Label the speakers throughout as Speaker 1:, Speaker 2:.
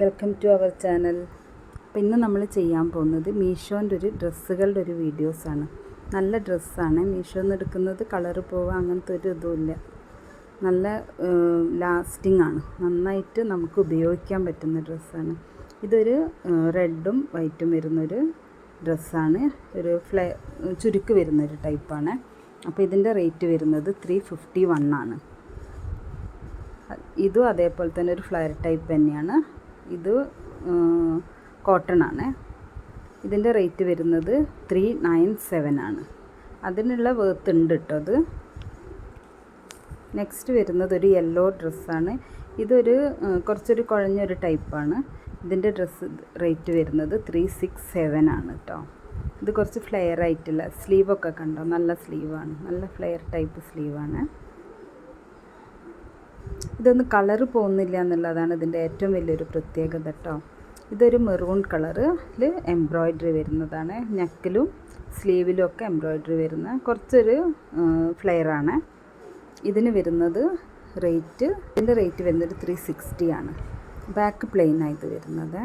Speaker 1: Welcome to our channel. അപ്പം ഇന്ന് നമ്മൾ ചെയ്യാൻ പോകുന്നത് മീഷോന്റെ ഒരു ഡ്രസ്സുകളുടെ ഒരു വീഡിയോസാണ്. നല്ല ഡ്രസ്സാണ്. മീഷോന്ന് എടുക്കുന്നത് കളറ് പോവുക അങ്ങനത്തെ ഒരു ഇതുമില്ല. നല്ല ലാസ്റ്റിംഗ് ആണ്. നന്നായിട്ട് നമുക്ക് ഉപയോഗിക്കാൻ പറ്റുന്ന ഡ്രസ്സാണ്. ഇതൊരു റെഡും വൈറ്റും വരുന്നൊരു ഡ്രസ്സാണ്. ഒരു ഫ്ലേ ചുരുക്ക് വരുന്നൊരു ടൈപ്പാണ്. അപ്പോൾ ഇതിന്റെ റേറ്റ് വരുന്നത് ത്രീ ഫിഫ്റ്റി വൺ ആണ്. ഇതും അതേപോലെ തന്നെ ഒരു ഫ്ലയർ ടൈപ്പ് തന്നെയാണ്. ഇത് കോട്ടൺ ആണ്. ഇതിന്റെ റേറ്റ് വരുന്നത് ത്രീ നയൻ സെവൻ ആണ്. അതിനുള്ള വേർത്ത് ഉണ്ട് കേട്ടോ അത്. നെക്സ്റ്റ് വരുന്നത് ഒരു യെല്ലോ ഡ്രസ്സാണ് ഇതൊരു കുറച്ചൊരു കുഴഞ്ഞൊരു ടൈപ്പാണ് ഇതിന്റെ ഡ്രസ്സ് റേറ്റ് വരുന്നത് ത്രീ സിക്സ് സെവൻ ആണ് കേട്ടോ ഇത് കുറച്ച് ഫ്ലെയർ ആയിട്ടുള്ള സ്ലീവൊക്കെ കണ്ടോ? നല്ല സ്ലീവാണ് നല്ല ഫ്ലെയർ ടൈപ്പ് സ്ലീവാണ് ഇതൊന്നും കളറ് പോകുന്നില്ല എന്നുള്ളതാണ് ഇതിന്റെ ഏറ്റവും വലിയൊരു പ്രത്യേകത കേട്ടോ ഇതൊരു മെറൂൺ കളറിൽ എംബ്രോയ്ഡറി വരുന്നതാണ്. നെക്കിലും സ്ലീവിലും ഒക്കെ എംബ്രോയ്ഡറി വരുന്ന കുറച്ചൊരു ഫ്ലെയറാണ് ഇതിന് വരുന്നത് റേറ്റ് ഇതിന്റെ റേറ്റ് വരുന്നത് ത്രീ സിക്സ്റ്റി ആണ്. ബാക്ക് പ്ലെയിൻ ആയിട്ട് വരുന്നത്.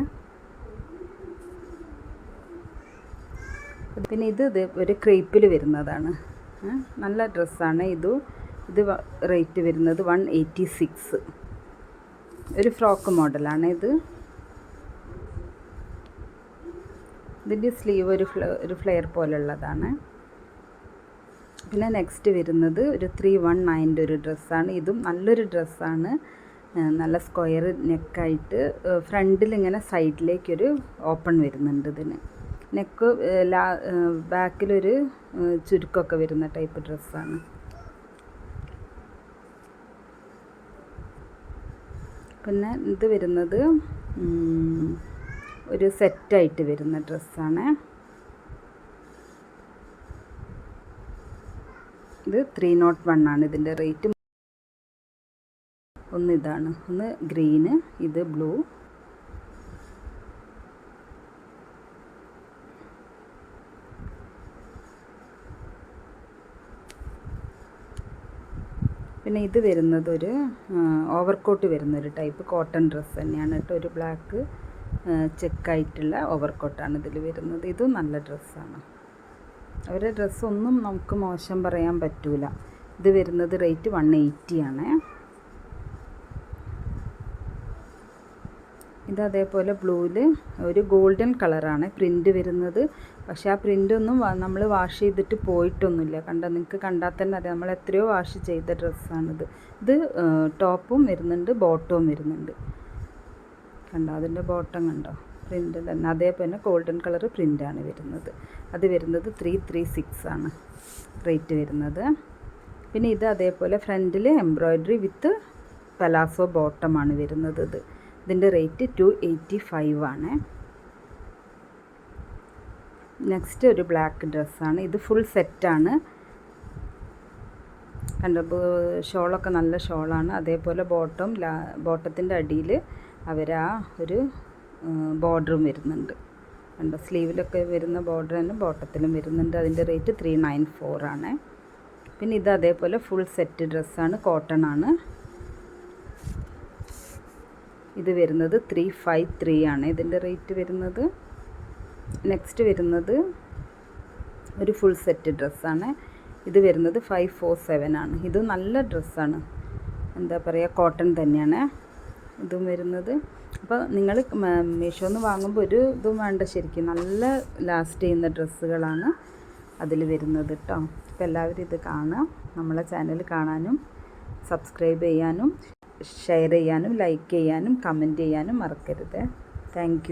Speaker 1: പിന്നെ ഇത് ഇത് ഒരു ക്രേപ്പിൽ വരുന്നതാണ്. നല്ല ഡ്രസ്സാണ് ഇതും ഇത് റേറ്റ് വരുന്നത് വൺ എയ്റ്റി സിക്സ് ഒരു ഫ്രോക്ക് മോഡലാണ് ഇത്. ഇതിന്റെ സ്ലീവ് ഒരു ഒരു ഫ്ലെയർ പോലുള്ളതാണ്. പിന്നെ നെക്സ്റ്റ് വരുന്നത് ഒരു ത്രീ വൺ നയന്റെ ഒരു ഡ്രസ്സാണ് ഇതും നല്ലൊരു ഡ്രസ്സാണ് നല്ല സ്ക്വയർ നെക്കായിട്ട് ഫ്രണ്ടിൽ ഇങ്ങനെ സൈഡിലേക്കൊരു ഓപ്പൺ വരുന്നുണ്ട് ഇതിന്. നെക്ക് ലാ ബാക്കിലൊരു ചുരുക്കമൊക്കെ വരുന്ന ടൈപ്പ് ഡ്രസ്സാണ് പിന്നെ ഇത് വരുന്നത് ഒരു സെറ്റായിട്ട് വരുന്ന ഡ്രസ്സാണ്. ഇത് ത്രീ നോട്ട് വൺ ആണ് ഇതിന്റെ റേറ്റ്. ഒന്ന് ഇതാണ് ഒന്ന് ഗ്രീന് ഇത് ബ്ലൂ. പിന്നെ ഇത് വരുന്നത് ഒരു ഓവർകോട്ട് വരുന്നൊരു ടൈപ്പ് കോട്ടൺ ഡ്രസ്സ് തന്നെയാണ് കേട്ടോ. ഒരു ബ്ലാക്ക് ചെക്കായിട്ടുള്ള ഓവർകോട്ടാണ് ഇതിൽ വരുന്നത്. ഇതും നല്ല ഡ്രസ്സാണ് അവരുടെ ഡ്രസ്സൊന്നും നമുക്ക് മോശം പറയാൻ പറ്റൂല. ഇത് വരുന്നത് റേറ്റ് വൺ എയ്റ്റി ആണ്. ഇത് അതേപോലെ ബ്ലൂവിൽ ഒരു ഗോൾഡൻ കളറാണ് പ്രിന്റ് വരുന്നത്. പക്ഷേ ആ പ്രിന്റൊന്നും നമ്മൾ വാഷ് ചെയ്തിട്ട് പോയിട്ടൊന്നുമില്ല. കണ്ട? നിങ്ങൾക്ക് കണ്ടാൽ തന്നെ അറിയാം. നമ്മൾ എത്രയോ വാഷ് ചെയ്ത ഡ്രസ്സാണിത് ഇത് ടോപ്പും വരുന്നുണ്ട് ബോട്ടവും വരുന്നുണ്ട്. കണ്ടോ? അതിന്റെ ബോട്ടം കണ്ടോ? പ്രിന്റ് തന്നെ. അതേപോലെ ഗോൾഡൻ കളർ പ്രിന്റാണ് വരുന്നത്. അത് വരുന്നത് ത്രീ ത്രീ സിക്സ് ആണ്. റേറ്റ് വരുന്നത്. പിന്നെ ഇത് അതേപോലെ ഫ്രണ്ടിൽ എംബ്രോയ്ഡറി വിത്ത് പലാസോ ബോട്ടമാണ് വരുന്നത് ഇത്. ഇതിന്റെ റേറ്റ് ടു എയ്റ്റി ഫൈവ് ആണ്. നെക്സ്റ്റ് ഒരു ബ്ലാക്ക് ഡ്രസ്സാണ്. ഇത് ഫുൾ സെറ്റാണ് കണ്ട ഷോളൊക്കെ നല്ല ഷോളാണ്. അതേപോലെ ബോട്ടം ലാ ബോട്ടത്തിന്റെ അടിയിൽ അവർ ആ ഒരു ബോർഡറും വരുന്നുണ്ട്. കണ്ട സ്ലീവിലൊക്കെ വരുന്ന ബോർഡർ തന്നെ ബോട്ടത്തിലും വരുന്നുണ്ട്. അതിന്റെ റേറ്റ് ത്രീ നയൻ ഫോർ ആണ്. പിന്നെ ഇത് അതേപോലെ ഫുൾ സെറ്റ് ഡ്രസ്സാണ്. കോട്ടൺ ആണ്. ഇത് വരുന്നത് ത്രീ ഫൈവ് ത്രീ ആണ്. ഇതിന്റെ റേറ്റ് വരുന്നത് നെക്സ്റ്റ് വരുന്നത് ഒരു ഫുൾ സെറ്റ് ഡ്രസ്സാണ് ഇത് വരുന്നത് ഫൈവ് ഫോർ സെവൻ ആണ്. ഇത് നല്ല ഡ്രസ്സാണ് എന്താ പറയുക കോട്ടൺ തന്നെയാണ്. ഇതും വരുന്നത്. അപ്പോൾ നിങ്ങൾ മീഷോന്ന് വാങ്ങുമ്പോൾ ഒരു ഇതും വേണ്ട ശരിക്കും. നല്ല ലാസ്റ്റ് ചെയ്യുന്ന ഡ്രസ്സുകളാണ് അതിൽ വരുന്നത് കേട്ടോ അപ്പോൾ എല്ലാവരും ഇത് കാണുക. നമ്മളെ ചാനൽ കാണാനും സബ്സ്ക്രൈബ് ചെയ്യാനും. ഷെയർ ചെയ്യാനും ലൈക്ക് ചെയ്യാനും കമന്റ് ചെയ്യാനും മറക്കരുത്. താങ്ക്